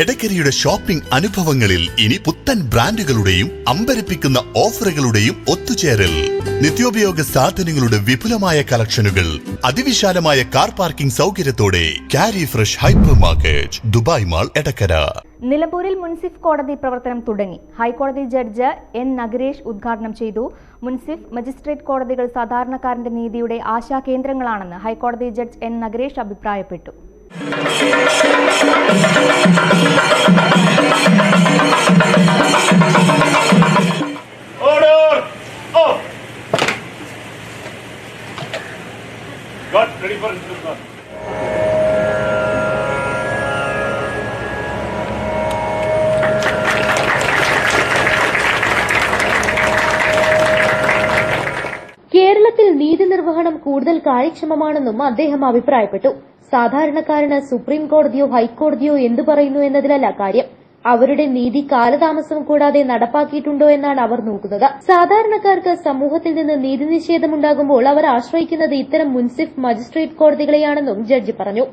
എടക്കരയുടെ shopping അനുഭവങ്ങളിൽ ഇനി പുത്തൻ ബ്രാൻഡുകളുടെയും അമ്പരപ്പിക്കുന്ന ഓഫറുകളുടെയും ഒത്തുചേരൽ. നിത്യോപയോഗ സാധനങ്ങളുടെ വിപുലമായ കളക്ഷനുകൾ അതിവിശാലമായ car parking സൗകര്യത്തോടെ Kari fresh hypermarket Dubai mall Edakkara. നിലമ്പൂരിൽ മുൻസിഫ് കോടതി പ്രവർത്തനം തുടങ്ങി. ഹൈക്കോടതി ജഡ്ജ് എൻ നഗരേഷ് ഉദ്ഘാടനം ചെയ്തു. മുൻസിഫ് മജിസ്ട്രേറ്റ് കോടതികൾ സാധാരണക്കാരന്റെ നീതിയുടെ ആശാ കേന്ദ്രങ്ങളാണെന്ന് ഹൈക്കോടതി ജഡ്ജ് എൻ നഗരേഷ് അഭിപ്രായപ്പെട്ടു! Got ready for instruction. നിർവഹണം കൂടുതൽ കാര്യക്ഷമമാണെന്നും അദ്ദേഹം അഭിപ്രായപ്പെട്ടു. സാധാരണക്കാരന് സുപ്രീം കോടതിയോ ഹൈക്കോടതിയോ എന്തു പറയുന്നു എന്നതിലല്ല കാര്യം. അവരുടെ നീതി കാലതാമസം കൂടാതെ നടപ്പാക്കിയിട്ടുണ്ടോ എന്നാണ് അവർ നോക്കുന്നത്. സാധാരണക്കാർക്ക് സമൂഹത്തിൽ നിന്ന് നീതി നിഷേധമുണ്ടാകുമ്പോൾ അവർ ആശ്രയിക്കുന്നത് ഇത്തരം മുൻസിഫ് മജിസ്ട്രേറ്റ് കോടതികളെയാണെന്നും ജഡ്ജി പറഞ്ഞു.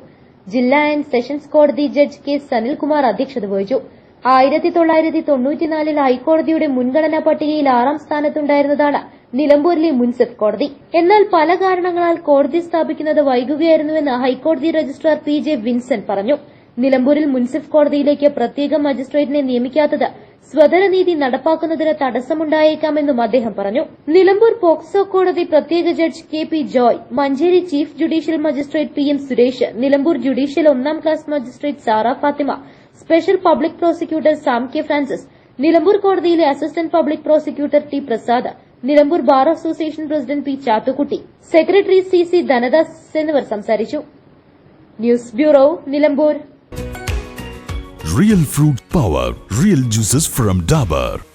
ജില്ലാ ആൻഡ് സെഷൻസ് കോടതി ജഡ്ജ് കെ സനിൽകുമാർ അധ്യക്ഷത വഹിച്ചു. ആയിരത്തി തൊള്ളായിരത്തി തൊണ്ണൂറ്റിനാലിൽ ഹൈക്കോടതിയുടെ മുൻഗണനാ പട്ടികയിൽ ആറാം സ്ഥാനത്തുണ്ടായിരുന്നതാണ് നിലമ്പൂരിലെ മുൻസിഫ് കോടതി. എന്നാൽ പല കാരണങ്ങളാൽ കോടതി സ്ഥാപിക്കുന്നത് വൈകുകയായിരുന്നുവെന്ന് ഹൈക്കോടതി രജിസ്ട്രാർ പി ജെ വിൻസെന്റ് പറഞ്ഞു. നിലമ്പൂരിൽ മുൻസിഫ് കോടതിയിലേക്ക് പ്രത്യേക മജിസ്ട്രേറ്റിനെ നിയമിക്കാത്തത് സ്വതരനീതി നടപ്പാക്കുന്നതിന് തടസ്സമുണ്ടായേക്കാമെന്നും അദ്ദേഹം പറഞ്ഞു. നിലമ്പൂർ പോക്സോ കോടതി പ്രത്യേക judge K P Joy Manjeri chief judicial magistrate P M Suresh Nilambur judicial ഒന്നാം class magistrate Sara Fathima special public prosecutor Sam K Francis Nilambur കോടതിയിലെ assistant public prosecutor T Prasad Nilambur bar association president P Chathukutty secretary C C Dhanadas എന്നിവർ സംസാരിച്ചു news bureau Nilambur real fruit power real juices from Dabur.